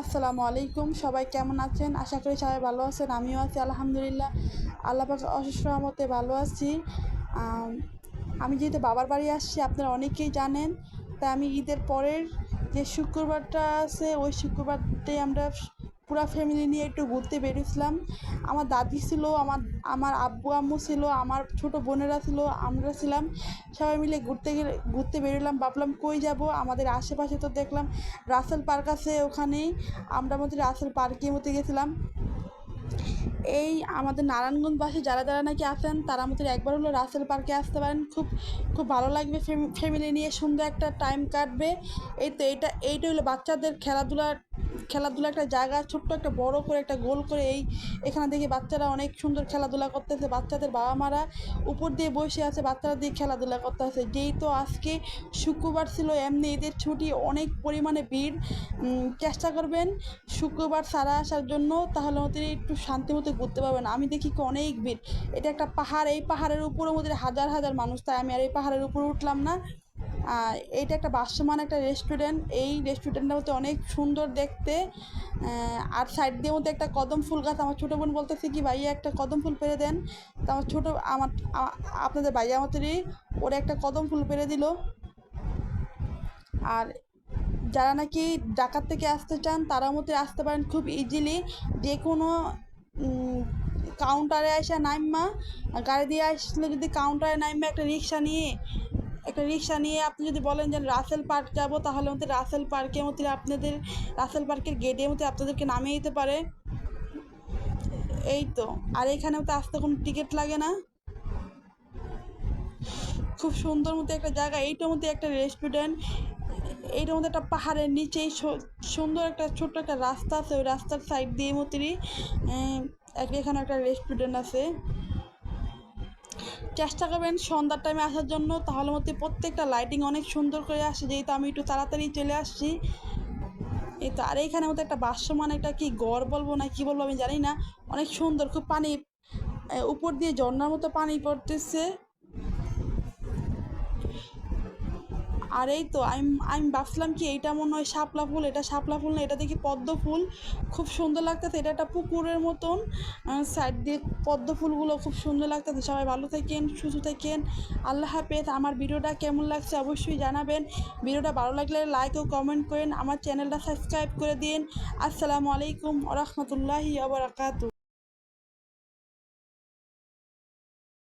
আসসালামু আলাইকুম, সবাই কেমন আছেন? আশা করি সবাই ভালো আছেন, আমিও আছি, আলহামদুলিল্লাহ। আল্লাহ পাক অশেষ রহমতে ভালো আছি। আমি যেহেতু বাবার বাড়ি আসছি, আপনারা অনেকেই জানেন, তাই আমি ঈদের পরের যে শুক্রবারটা আছে, ওই শুক্রবারটাই আমরা পুরা ফ্যামিলি নিয়ে একটু ঘুরতে বেরিয়েছিলাম আমার দাদি ছিল, আমার আমার আব্বু আম্মু ছিল, আমার ছোট বোনেরা ছিল, আমরা ছিলাম। সবাই মিলে ঘুরতে গেলে, ঘুরতে বেরোলাম, ভাবলাম কই যাব? আমাদের আশেপাশে তো দেখলাম রাসেল পার্ক আছে ওখানেই। আমরা মধ্যে রাসেল পার্কের মধ্যে গেছিলাম। এই আমাদের নারায়ণগঞ্জবাসী যারা যারা নাকি আছেন, তারা আমাদের একবার হলো রাসেল পার্কে আসতে পারেন। খুব খুব ভালো লাগবে ফ্যামিলি নিয়ে সুন্দর একটা টাইম কাটবে। এই তো, এইটা এইটা হলো বাচ্চাদের খেলাধুলার খেলাধুলা একটা জায়গা, ছোট্ট একটা বড় করে একটা গোল করে এই এখানে দেখি বাচ্চারা অনেক সুন্দর খেলাধুলা করতেছে। বাচ্চাদের বাবা মারা উপর দিয়ে বসে আছে, বাচ্চারা দিয়ে খেলাধুলা করতে আছে যেই তো আজকে শুক্রবার ছিল, এমনি এদের ছুটি, অনেক পরিমাণে ভিড়। চেষ্টা করবেন শুক্রবার সারা আসার জন্য, তাহলে ওদের একটু শান্তি মতো ঘুরতে পারবেন। আমি দেখি কি অনেক ভিড়। এটা একটা পাহাড়, এই পাহাড়ের উপরে ওদের হাজার হাজার মানুষ, তাই আমি আর এই পাহাড়ের উপরে উঠলাম না। এইটা একটা বাসমান একটা রেস্টুরেন্ট এই রেস্টুরেন্টটা মধ্যে অনেক সুন্দর দেখতে। আর সাইড দিয়ে মধ্যে একটা কদম ফুল গাছ। আমার ছোটো বোন বলতেছে কি, ভাইয়া, একটা কদম ফুল পেরে দেন। তো আমার ছোটো, আমার আপনাদের ভাইয়া আমাদেরই, ওরা একটা কদম ফুল পেরে দিল। আর যারা নাকি ডাকাত থেকে আসতে চান, তারা মধ্যে আসতে পারেন খুব ইজিলি যে কোনো কাউন্টারে আসা নাইমা গাড়ি দিয়ে আসলে যদি কাউন্টারে নাইমা একটা রিক্সা নিয়ে একটা রিক্সা নিয়ে আপনি যদি বলেন যে রাসেল পার্ক যাব, তাহলে মধ্যে রাসেল পার্কের মধ্যে আপনাদের, রাসেল পার্কের গেটের মধ্যে আপনাদেরকে নামিয়ে দিতে পারে। এই তো। আর এখানেও তো আসতে কোনো টিকিট লাগে না। খুব সুন্দর মতো একটা জায়গা। এইটার মধ্যে একটা রেস্টুরেন্ট এইটার মধ্যে একটা পাহাড়ের নিচেই সুন্দর একটা ছোট্ট একটা রাস্তা আছে। ওই রাস্তার সাইড দিয়ে মতোই এখানে একটা রেস্টুরেন্ট আছে। চেষ্টা করবেন সন্ধ্যার টাইমে আসার জন্য। তাহলে মধ্যে প্রত্যেকটা লাইটিং অনেক সুন্দর করে আসে। যেহেতু আমি একটু তাড়াতাড়ি চলে আসছি। এই তো, আর এইখানে মধ্যে একটা বাসমান একটা কি গড় বলব না কি বলব আমি জানি না। অনেক সুন্দর, খুব পানি উপর দিয়ে ঝর্নার মতো পানি পড়তেছে। আর এই তো আমি আমি ভাবছিলাম কি এইটা মনে হয় শাপলা ফুল, এটা শাপলা ফুল না, এটা দেখি পদ্ম ফুল। খুব সুন্দর লাগতেছে, এটা একটা পুকুরের মতন সাইড দিয়ে পদ্ম ফুলগুলো খুব সুন্দর লাগতেছে। সবাই ভালো থাকেন, সুস্থ থাকেন, আল্লাহ হাফেজ। আমার ভিডিওটা কেমন লাগছে অবশ্যই জানাবেন। ভিডিওটা ভালো লাগলে লাইক ও কমেন্ট করেন, আমার চ্যানেলটা সাবস্ক্রাইব করে দিন। আসসালামু আলাইকুম রহমতুল্লাহি আবরাকাতু